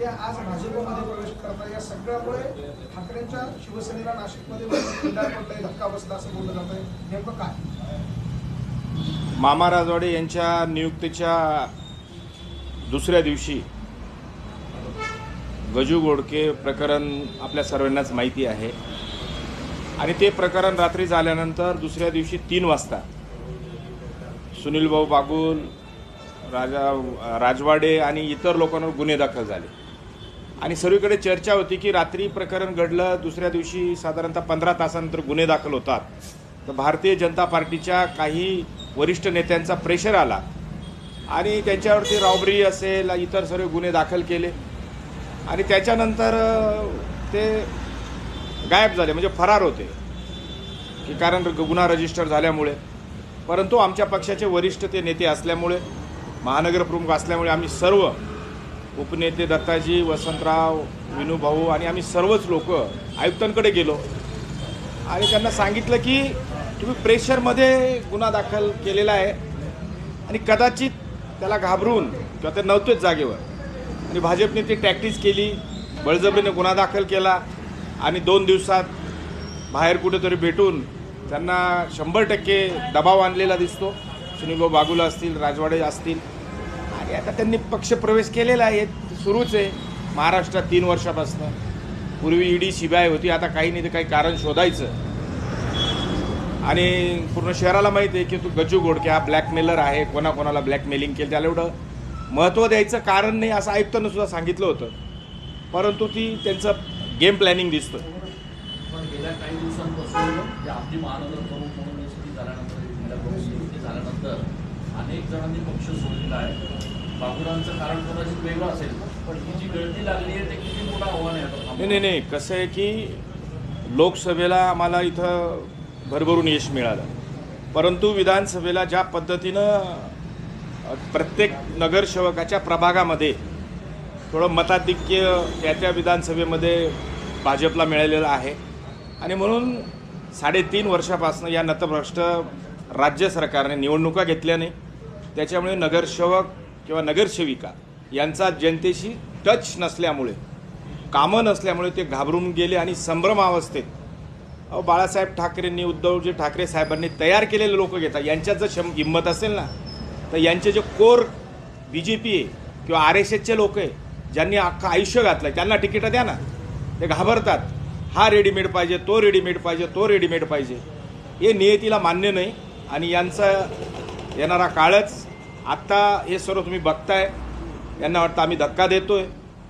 ते आज भाजपमध्ये प्रवेश करतात या सगळ्यामुळे ठाकरेंच्या शिवसेनेला नाशिकमध्ये खिंडार धक्का बसला असं बोललं जात आहे नेमकं काय? मामा राजवाडे यांच्या नियुक्तीच्या दुसऱ्या दिवशी गजू गोडके प्रकरण आपल्या सर्वांनाच माहिती आहे. आणि ते प्रकरण रात्री झाल्यानंतर दुसऱ्या दिवशी तीन वाजता सुनील भाऊ बागुल राजा राजवाडे आणि इतर लोकांवर गुन्हे दाखल झाले. आणि सर्वीकडे चर्चा होती की रात्री प्रकरण घडलं दुसऱ्या दिवशी साधारणतः पंधरा तासानंतर गुन्हे दाखल होतात. तर भारतीय जनता पार्टीच्या काही वरिष्ठ नेत्यांचा प्रेशर आला आणि त्यांच्यावरती रॉबरी असेल इतर सर्व गुन्हे दाखल केले. आणि त्याच्यानंतर ते गायब झाले म्हणजे फरार होते. की कारण गुन्हा रजिस्टर झाल्यामुळे. परंतु आमच्या पक्षाचे वरिष्ठ ते नेते असल्यामुळे महानगर प्रमुख असल्यामुळे आम्ही सर्व उपनेते दत्ताजी वसंतराव विनूभाऊ आणि आम्ही सर्वच लोक आयुक्तांकडे गेलो. आणि त्यांना सांगितलं की तुम्ही प्रेशरमध्ये गुन्हा दाखल केलेला आहे आणि कदाचित त्याला घाबरून किंवा ते नव्हतेच जागेवर. आणि भाजपने ती टॅक्टिस केली बळजबरीने गुन्हा दाखल केला आणि दोन दिवसात बाहेर कुठेतरी भेटून त्यांना शंभर टक्के दबाव आणलेला दिसतो. सुनीलभाऊ बागुला असतील राजवाडे असतील आणि आता त्यांनी पक्षप्रवेश केलेला आहे. सुरूच आहे. महाराष्ट्रात तीन वर्षापासून. पूर्वी ईडी सीबीआय होती. आता काही नाही तर काही कारण शोधायचं. आणि पूर्ण शहराला माहिती आहे की तू गजू गोडके हा ब्लॅकमेलर आहे. कोणाकोणाला ब्लॅकमेलिंग केलं त्याला एवढं महत्त्व द्यायचं कारण नाही असं आयुक्तानं सुद्धा सांगितलं होतं. परंतु ती त्यांचं गेम प्लॅनिंग दिसतं. पण गेल्या काही दिवसांपासून आपली महानगर प्रमुख म्हणून झाल्यानंतर झाल्यानंतर अनेक जणांनी पक्ष सोडलेला आहे. बाबुरांचं कारण कदाचित वेगळं असेल पण ही जी गळती लागली आहे ते किती मोठं आव्हान आहे आता नाही नाही नाही. कसं आहे की लोकसभेला आम्हाला इथं भरभरून यश मिळालं. परंतु विधानसभेला ज्या पद्धतीनं प्रत्येक नगरसेवकाच्या प्रभागामध्ये थोडं मताधिक्य त्या त्या विधानसभेमध्ये भाजपला मिळालेलं आहे. आणि म्हणून साडेतीन वर्षापासून या नतभ्रष्ट राज्य सरकारने निवडणुका घेतल्या नाही. त्याच्यामुळे नगरसेवक किंवा नगरसेविका यांचा जनतेशी टच नसल्यामुळे कामं नसल्यामुळे ते घाबरून गेले आणि संभ्रमावस्थेत अहो बाळासाहेब ठाकरेंनी उद्धवजी ठाकरे साहेबांनी तयार केलेले लोक घेतात. यांच्यात जर शम हिंमत असेल ना तर यांचे जे कोर बी जे पी आहे किंवा आर एस एसचे लोक आहे ज्यांनी अख्खं आयुष्य घातलं त्यांना तिकीटं द्या ना. ते घाबरतात. हा रेडीमेड पाहिजे तो रेडीमेड पाहिजे तो रेडीमेड पाहिजे. हे नियतीला मान्य नाही आणि यांचा येणारा काळच आत्ता हे सर्व तुम्ही बघताय. यांना वाटतं आम्ही धक्का देतोय.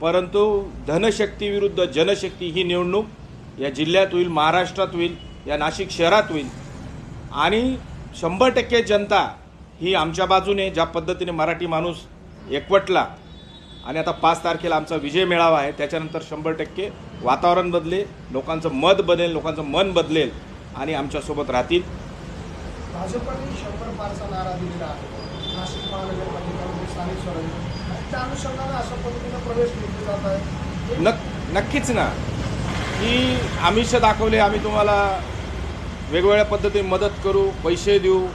परंतु धनशक्ती विरुद्ध जनशक्ती ही निवडणूक या जिल्ह्यात होईल महाराष्ट्रात होईल या नाशिक शहरात होईल. आणि शंभर टक्के जनता ही आमच्या बाजूने ज्या पद्धतीने मराठी माणूस एकवटला आणि आता पाच तारखेला आमचा विजय मेळावा आहे त्याच्यानंतर शंभर टक्के वातावरण बदलेल लोकांचं मत बदलेल लोकांचं मन बदलेल आणि आमच्यासोबत राहतील. भाजपने शंभर पारचा नारा दिलेला आहे. नाशिक महानगरपालिका स्थानिक स्वराज्य त्या अनुषंगाने अशा पद्धतीनं प्रवेश घेतले जात आहे नक नक्कीच ना. की आमिष दाखवले आम्ही तुम्हाला वेगवेगळ्या पद्धतीने मदत करू पैसे देऊ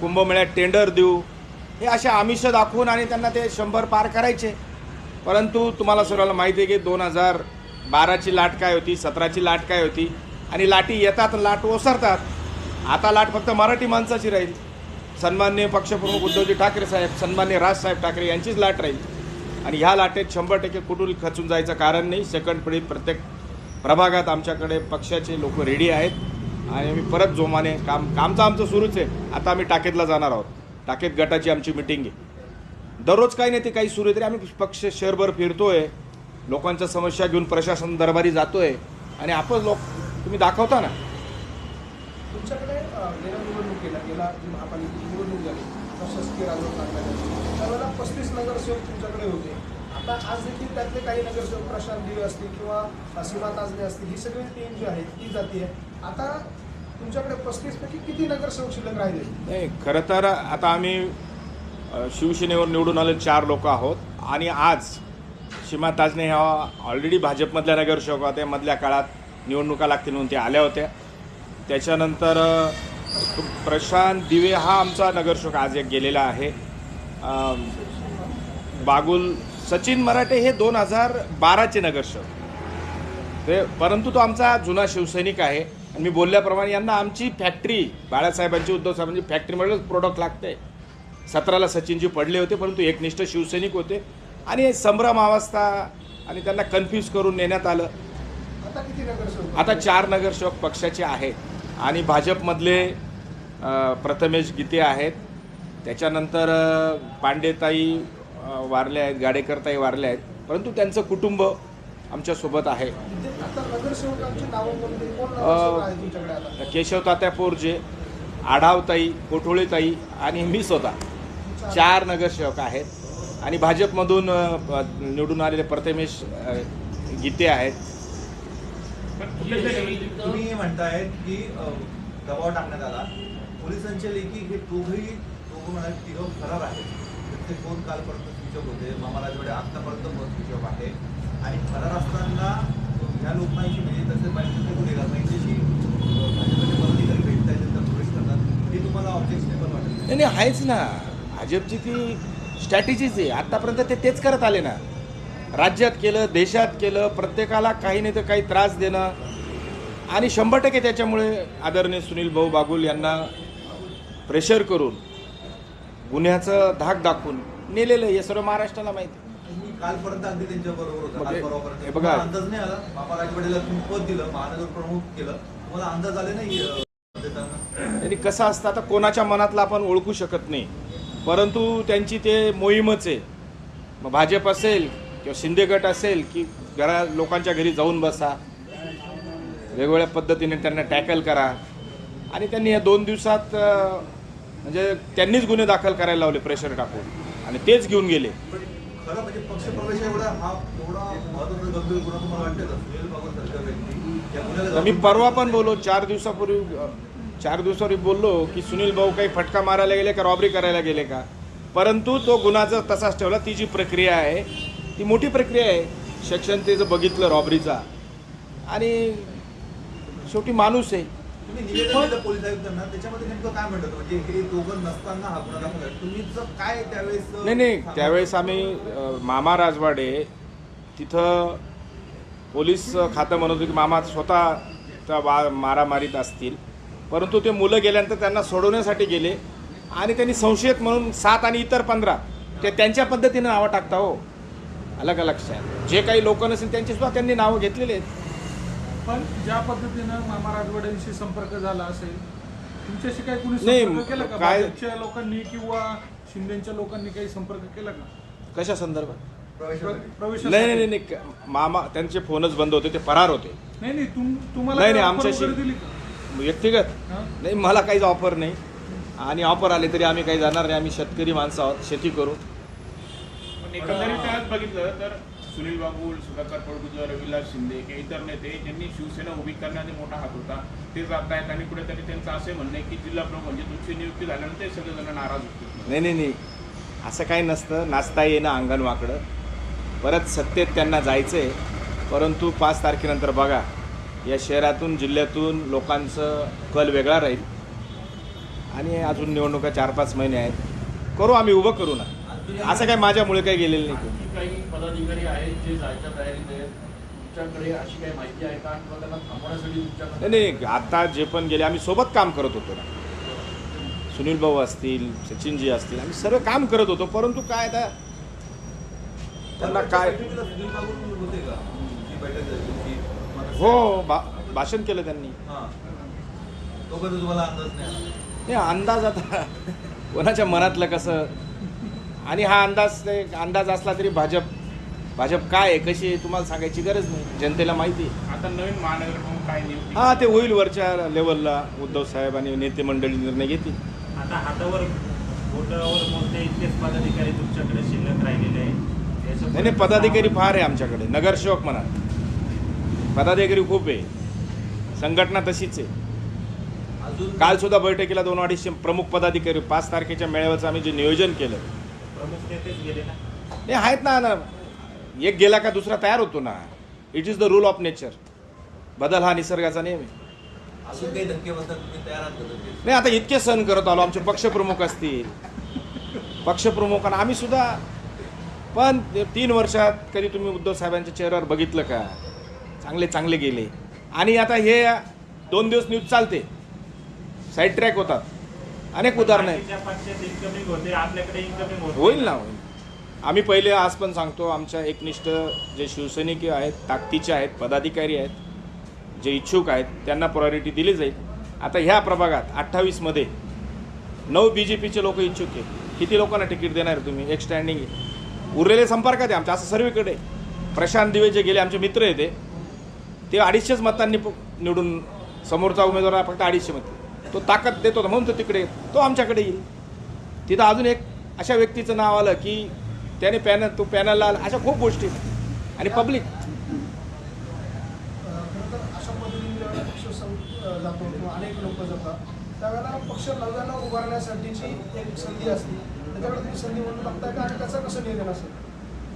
कुंभमेळ्यात टेंडर देऊ. हे असे आमिष दाखवून आणि त्यांना ते शंभर पार करायचे. परंतु तुम्हाला सर्वांना माहिती आहे की दोन हजार बाराची लाट काय होती सतराची लाट काय होती? आणि लाटी येतात लाट ओसरतात. आता लाट फक्त मराठी माणसाची राहील. सन्मान्य पक्षप्रमुख उद्धवजी ठाकरे साहेब सन्मान्य राजसाहेब ठाकरे यांचीच लाट राहील. आणि ह्या लाटेत शंभर टक्के कुठून खचून जायचं कारण नाही. सेकंड पिढी प्रत्येक प्रभागात आमच्याकडे पक्षाचे लोक रेडी आहेत. आणि आम्ही परत जोमाने काम कामचं आमचं सुरूच आहे. आता आम्ही टाकेतला जाणार आहोत. टाकेत गटाची आमची मिटिंग आहे. दररोज काही नाही ते काही सुरू आहे तरी आम्ही पक्ष शहरभर फिरतोय. लोकांच्या समस्या घेऊन प्रशासन दरबारी जातोय. आणि आपण लोक तुम्ही दाखवता ना? तुमच्याकडे गेल्या निवडणुकीला गेला जी महापालिकेची निवडणूक झाली प्रशासकीय राजवट लागल्यानंतर त्यावेळेला पस्तीस नगरसेवक तुमच्याकडे होते. आता आज देखील त्यातले काही नगरसेवक प्रशांत दिवे असतील किंवा सीमा ताजने असतील ही सगळी टीम जी आहे ती जाते आता तुमच्याकडे पस्तीस पैकी किती नगरसेवक शिल्लक राहिले? नाही खरं तर आता आम्ही शिवसेनेवर निवडून आले चार लोक आहोत. आणि आज सीमा ताजने ह्या ऑलरेडी भाजपमधल्या नगरसेवक होत्या मधल्या काळात निवडणुका लागतील म्हणून ते आल्या होत्या. त्याच्यानंतर प्रशांत दिवे हा आमचा नगरसेवक आज एक गेलेला आहे. बागुल सचिन मराठे हे दोन हजार बाराचे नगरसेवक. ते परंतु तो आमचा जुना शिवसैनिक आहे. आणि मी बोलल्याप्रमाणे यांना आमची फॅक्टरी बाळासाहेबांची उद्धव साहेबांची फॅक्टरीमध्येच प्रोडक्ट लागते. सतराला सचिनजी पडले होते परंतु एकनिष्ठ शिवसैनिक होते. आणि संभ्रम अवस्था आणि त्यांना कन्फ्यूज करून नेण्यात आलं. आता आता चार नगरसेवक पक्षाचे आहेत. आणि भाजपमधले प्रथमेश गीते आहेत. त्याच्यानंतर पांडेताई वारले आहेत गाडेकरताई वारले आहेत. परंतु त्यांचं कुटुंब आमच्यासोबत आहे. केशव तात्या पोरजे आढावताई कोठोळेताई आणि मी स्वतः. चार नगरसेवक आहेत. आणि भाजपमधून निवडून आलेले प्रथमेश गीते आहेत. तुम्ही हे म्हणतायत की दबाव टाकण्यात आला. पोलिसांच्या लेखी हे दोघंही दोघं म्हणाले तिघं फरार आहेत. ते फोन कालपर्यंत स्विच ऑफ होते? मामा राजवाडे आत्तापर्यंत फोन स्विच ऑफ आहे. आणि फरार असताना ह्या लोकांशी म्हणजे तसे पाहिजे ते गुन्हेगार त्यांच्याशी भाजपचे पदाधिकारी प्रवेश करतात. हे तुम्हाला ऑब्जेक्शनेबल वाटत नाही. नाही आहेच ना. भाजपची ती स्ट्रॅटेजीच आहे. आत्तापर्यंत ते तेच करत आले ना. राज्यात केलं देशात केलं प्रत्येकाला काही नाही तर काही त्रास देणं. आणि शंभर टक्के त्याच्यामुळे आदरणीय सुनील भाऊ बागुल यांना प्रेशर करून गुन्ह्याचं धाक दाखवून नेलेलं हे सर्व महाराष्ट्राला माहिती कालपर्यंत अगदी त्यांच्या बरोबर होता. मग काल हे- परवापर्यंत बघा. तुम्हाला अंदाज नाही आला. मामा राजवाडेला तुम्ही पद दिलं महानगर प्रमुख केलं. तुम्हाला अंदाज आले नाही अ, देताना? त्यांनी कसं असतं आता कोणाच्या मनातलं आपण ओळखू शकत नाही. परंतु त्यांची ते मोहीमच आहे. मग भाजप असेल किंवा शिंदे गट असेल की घरा लोकांच्या घरी जाऊन बसा. वेगवेगळ्या पद्धतीने त्यांना टॅकल करा. आणि त्यांनी या दोन दिवसात म्हणजे त्यांनीच गुन्हे दाखल करायला लावले प्रेशर टाकून. आणि तेच घेऊन गेले. म्हणजे हा मी परवा पण बोललो चार दिवसापूर्वी चार दिवसापूर्वी बोललो की सुनील भाऊ काही फटका मारायला गेले का रॉबरी करायला गेले का? परंतु तो गुन्हा जर तसाच ठेवला ती जी प्रक्रिया आहे ती मोठी प्रक्रिया आहे. सेक्शन तेचं बघितलं रॉबरीचा आणि शेवटी माणूस आहे. तुम्ही निवेदन दिलं पोलीस आयुक्तांना त्याच्यामध्ये नेमकं काय म्हणतात? म्हणजे हे दोघं नसताना हा गुन्हा दाखल आहे. तुम्ही जर काय त्यावेळेस नाही नाही. त्यावेळेस आम्ही अ, मामा राजवाडे तिथं पोलीस खातं म्हणत होतं की मामा स्वतः त्या वा मारामारीत असतील. परंतु ते मुलं गेल्यानंतर त्यांना सोडवण्यासाठी गेले. आणि त्यांनी संशयित म्हणून सात आणि इतर पंधरा ते त्यांच्या पद्धतीनं नावं टाकता हो. आलं का लक्षात जे काही लोक नसेल त्यांची सुद्धा त्यांनी नावं घेतलेले आहेत. पण ज्या पद्धतीनं मामा राजवाड्यांशी संपर्क झाला असेल तुमच्याशी काही कुणी केला का? काय- लोकांनी किंवा शिंदेच्या लोकांनी काही संपर्क केला का? कशा संदर्भात? प्रवेशासाठी प्र- प्रवेशासाठी? नाही नाही नाही. मामा त्यांचे फोनच बंद होते ते फरार होते. नाही नाही तुम तुम्हाला नाही, नाही, आमच्याशी- व्यक्तिगत? नाही मला काहीच ऑफर नाही. आणि ऑफर आले तरी आम्ही काही जाणार नाही. आम्ही शेतकरी माणसं आहोत शेती करू. पण एकंदरीत आज बघितलं तर सुनील बाबूल सुधाकर पडगुजर रविलास शिंदे हे इतर नेते ज्यांनी शिवसेना उभी करण्याचा मोठा हात होता ते जात आहेत आणि कुठेतरी त्यांचं असे म्हणणं आहे की जिल्हा प्रमुख म्हणजे तुमची नियुक्ती झाल्यानंतर ते सगळेजण नाराज होते नाही नाही नाही. असं काही नसतं. नाचता येणं अंगण वाकडं. परत सत्तेत त्यांना जायचं आहे परंतु पाच तारखेनंतर बघा या शहरातून जिल्ह्यातून लोकांचं कल वेगळा राहील. आणि अजून निवडणुका चार पाच महिने आहेत. करू आम्ही उभं करू ना. असं काय माझ्यामुळे काही गेलेलं नाही? काही पदाधिकारी आहेत जे जायच्या तयारीत आहेत? तुमच्याकडे अशी काही माहिती आहे का? किंवा त्यांना थांबवण्यासाठी तुमच्याकडे नाही नाही आता जे पण गेले आम्ही सोबत काम करत होतो ना. सुनील भाऊ असतील सचिनजी असतील आम्ही सर्व काम करत होतो परंतु काय आता त्यांना काय बैठकीला सुनील बाबू होते का? जी बैठक झाली तुमची मनसे- हो भाषण केलं त्यांनी. हा. तोपर्यंत तुम्हाला अंदाज नाही आला. हे अंदाज आता कोणाच्या मनातलं कसं आणि हा अंदाज अंदाज असला तरी भाजप भाजप काय आहे कशी आहे तुम्हाला सांगायची गरज नाही. जनतेला माहिती आहे. आता नवीन महानगर काय नियुक्ती हा ते होईल वरच्या लेवलला उद्धव साहेब आणि नेते मंडळी निर्णय घेतील. आता हातावर बोटावर मोजणे इतकेच पदाधिकारी तुमच्याकडे शिल्लक राहिलेले याचं नाही नाही पदाधिकारी फार आहे आमच्याकडे. नगरसेवक म्हणा. पदाधिकारी खूप आहे. संघटना तशीच आहे. अजून काल सुद्धा बैठकीला दोन अडीचशे प्रमुख पदाधिकारी पाच तारखेच्या मेळाव्याचं आम्ही जे नियोजन केलं प्रमुख नेतेच गेले ना? ते आहेत ना ना. एक गेला का दुसरा तयार होतो ना. It is the rule of nature बदल हा निसर्गाचा नियम आहे अजून काही धक्के बसतात तुम्ही तयार आहात का धक्के? नाही आता इतके सण करत आलो. आमचे पक्षप्रमुख असतील. पक्षप्रमुखांना आम्ही सुद्धा. पण तीन वर्षात कधी तुम्ही उद्धव साहेबांच्या चेहऱ्यावर बघितलं का? चांगले चांगले गेले. आणि आता हे दोन दिवस न्यूज चालते. साईड ट्रॅक होतात. अनेक उदाहरणं आहेत. बाकीच्या पक्षात इन्कमिंग होते आपल्याकडे इन्कमिंग होत. होईल ना होईल. आम्ही पहिले आज पण सांगतो आमच्या एकनिष्ठ जे शिवसैनिक आहेत ताकदीचे आहेत पदाधिकारी आहेत जे इच्छुक आहेत त्यांना प्रायोरिटी दिली जाईल. आता ह्या प्रभागात अठ्ठावीसमध्ये नऊ बी जे पीचे लोक इच्छुक आहेत. किती लोकांना तिकीट देणार तुम्ही? एक स्टँडिंग उरलेले संपर्कात आहे आमच्या असं सर्वीकडे. प्रशांत दिवे जे गेले आमचे मित्र आहेत ते, अडीचशेच मतांनी निवडून समोरचा उमेदवार फक्त अडीचशे मत तो ताकद देतो होता म्हणून तो तिकडे तो आमच्याकडे येईल. तिथं अजून एक अशा व्यक्तीचं नाव आलं की त्याने पॅनल तो पॅनलला आला. अशा खूप गोष्टी. आणि पब्लिक.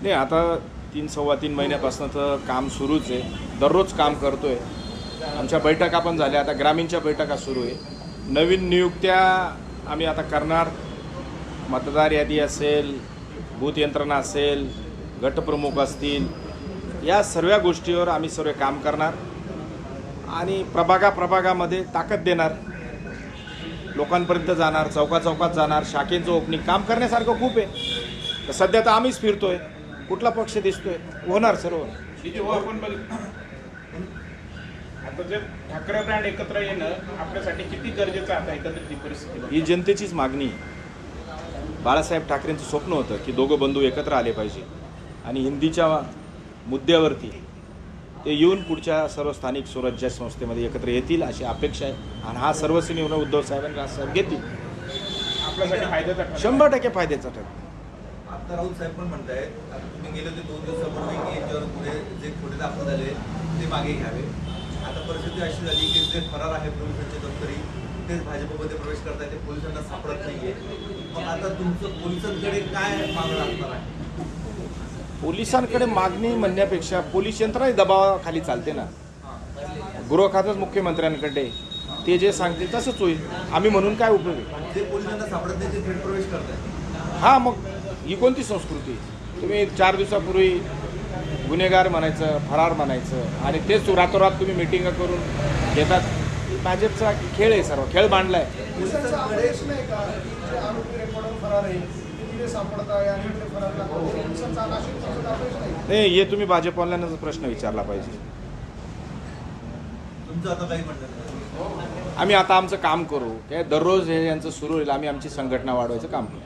नाही आता तीन सव्वा तीन महिन्यापासून तर काम सुरूच आहे. दररोज काम करतोय. आमच्या बैठका पण झाल्या. आता ग्रामीणच्या बैठका सुरू आहे. नवीन नियुक्त्या आम्ही आता करणार. मतदार यादी असेल बूथ यंत्रणा असेल गटप्रमुख असतील या सर्व गोष्टीवर आम्ही सर्व काम करणार. आणि प्रभागा प्रभागामध्ये ताकद देणार. लोकांपर्यंत जाणार चौका चौकात जाणार शाखेचं ओपनिंग काम करण्यासारखं खूप आहे. तर सध्या तर आम्हीच फिरतोय. कुठला पक्ष दिसतोय? होणार सर्व. आता जर ठाकरे ब्रँड एकत्र येणं आपल्यासाठी किती गरजेचं आता एकत्रित ही परिस्थिती. ही जनतेचीच मागणी आहे. बाळासाहेब ठाकरेंचं स्वप्न होतं की दोघं बंधू एकत्र आले पाहिजे आणि हिंदीच्या मुद्द्यावरती ते येऊन पुढच्या सर्व स्थानिक स्वराज्य संस्थेमध्ये एकत्र येतील अशी अपेक्षा आहे आणि हा सर्वस्वी निर्णय उद्धव साहेबांनी राजसाहेब घेतील आपल्यासाठी फायद्याचा. शंभर टक्के फायद्याचा ठरेल आता राऊत साहेब पण म्हणतायत आता तुम्ही गेले होते दोन दिवसापूर्वी की याच्यावर पुढे जे खोटे दाखल झाले ते मागे घ्यावे परिस्थिती अशी झाली की जे फरार आहे पोलिसांचे दप्तरी तेच भाजपमध्ये प्रवेश करताय ते पोलिसांना सापडत नाहीये. मग आता तुमचं पोलिसांकडे काय मागणं असणार आहे? पोलिसांकडे मागणी म्हणण्यापेक्षा पोलीस यंत्रणा दबावाखाली चालते ना. गृह खातच मुख्यमंत्र्यांकडे ते जे सांगते तसंच होईल. आम्ही म्हणून काय उपयोग आहे? हा मग ही कोणती संस्कृती? तुम्ही चार दिवसापूर्वी गुन्हेगार म्हणायचं फरार म्हणायचं. आणि तेच रातोरात तुम्ही मिटिंग करून घेतात. भाजपचा खेळ आहे सर्व खेळ मांडलाय. पोलिसांचा अपयश नाही का? की जे आरोपी रेकॉर्डवर फरार आहे. नाही नाही. हे तुम्ही भाजपवाल्यांनाच प्रश्न विचारला पाहिजे. तुमचं आता काही म्हणणं नाही. आम्ही आता आमचं काम करू. काय दररोज हे यांचं सुरू होईल. आम्ही आमची संघटना वाढवायचं काम करू.